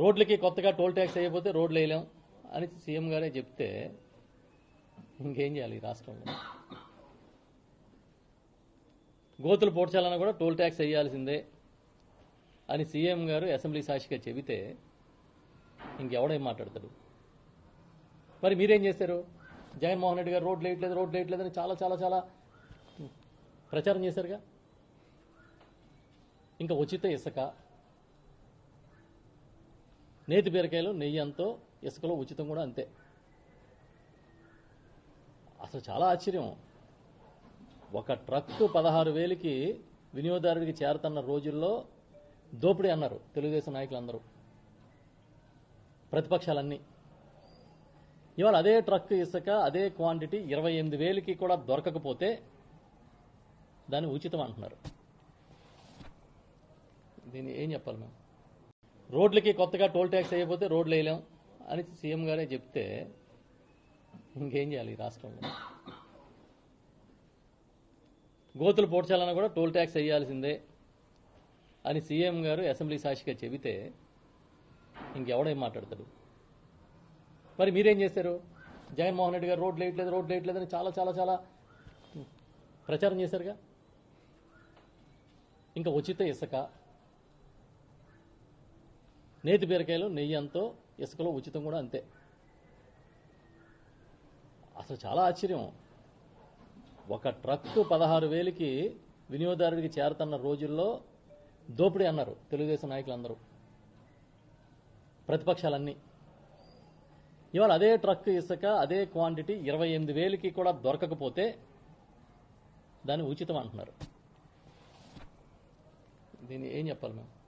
రోడ్లకి కొత్తగా toll tax వేయకపోతే రోడ్లు వేయలేం అని సీఎం గారే చెప్తే ఇంకేం చేయాలి ఈ రాష్ట్రంలో? గోతులు పోడ్చాలన్నా కూడా టోల్ ట్యాక్స్ వేయాల్సిందే అని సీఎం గారు అసెంబ్లీ సాక్షిగా చెబితే ఇంకెవడేం మాట్లాడతాడు? మరి మీరేం చేశారు? జగన్మోహన్ రెడ్డి గారు రోడ్లు వేయట్లేదు రోడ్లు వేయట్లేదు అని చాలా చాలా చాలా ప్రచారం చేశారుగా? ఇంకా ఉచిత ఇసుక నేతి బీరకాయలు నెయ్యి అంతో ఇసుకలో ఉచితం కూడా అంతే. అసలు చాలా ఆశ్చర్యం. ఒక ట్రక్ పదహారు వేలకి వినియోగదారుడికి చేరుతున్న రోజుల్లో దోపిడీ అన్నారు తెలుగుదేశం నాయకులందరూ. ప్రతిపక్షాలన్నీ. ఇవాళ అదే ట్రక్ ఇసుక అదే క్వాంటిటీ ఇరవై ఎనిమిది వేలకి కూడా దొరకకపోతే దాన్ని ఉచితం అంటున్నారు. దీన్ని ఏం చెప్పాలి మేము? రోడ్లకి కొత్తగా టోల్ ట్యాక్స్ వేయకపోతే రోడ్లు వేయలేం అని సీఎం గారే చెప్తే ఇంకేం చేయాలి ఈ రాష్ట్రంలో? గోతులు పోడ్చాలన్నా కూడా టోల్ ట్యాక్స్ వేయాల్సిందే అని సీఎం గారు అసెంబ్లీ సాక్షిగా చెబితే ఇంకెవడేం మాట్లాడతాడు? మరి మీరేం చేశారు? జగన్మోహన్ రెడ్డి గారు రోడ్లు వేయట్లేదు రోడ్లు వేయట్లేదు అని చాలా చాలా చాలా ప్రచారం చేశారుగా? ఇంకా ఉచిత ఇసుక నేతి బీరకాయలు నెయ్యి అంతో ఇసుకలో ఉచితం కూడా అంతే. అసలు చాలా ఆశ్చర్యం. ఒక ట్రక్కు పదహారు వేలకి వినియోగదారుడికి చేరుతున్న రోజుల్లో దోపిడీ అన్నారు తెలుగుదేశం నాయకులందరూ. ప్రతిపక్షాలన్నీ. ఇవాళ అదే ట్రక్ ఇసుక అదే క్వాంటిటీ ఇరవై ఎనిమిది వేలకి కూడా దొరకకపోతే దాన్ని ఉచితం అంటున్నారు. దీన్ని ఏం చెప్పాలి మేము?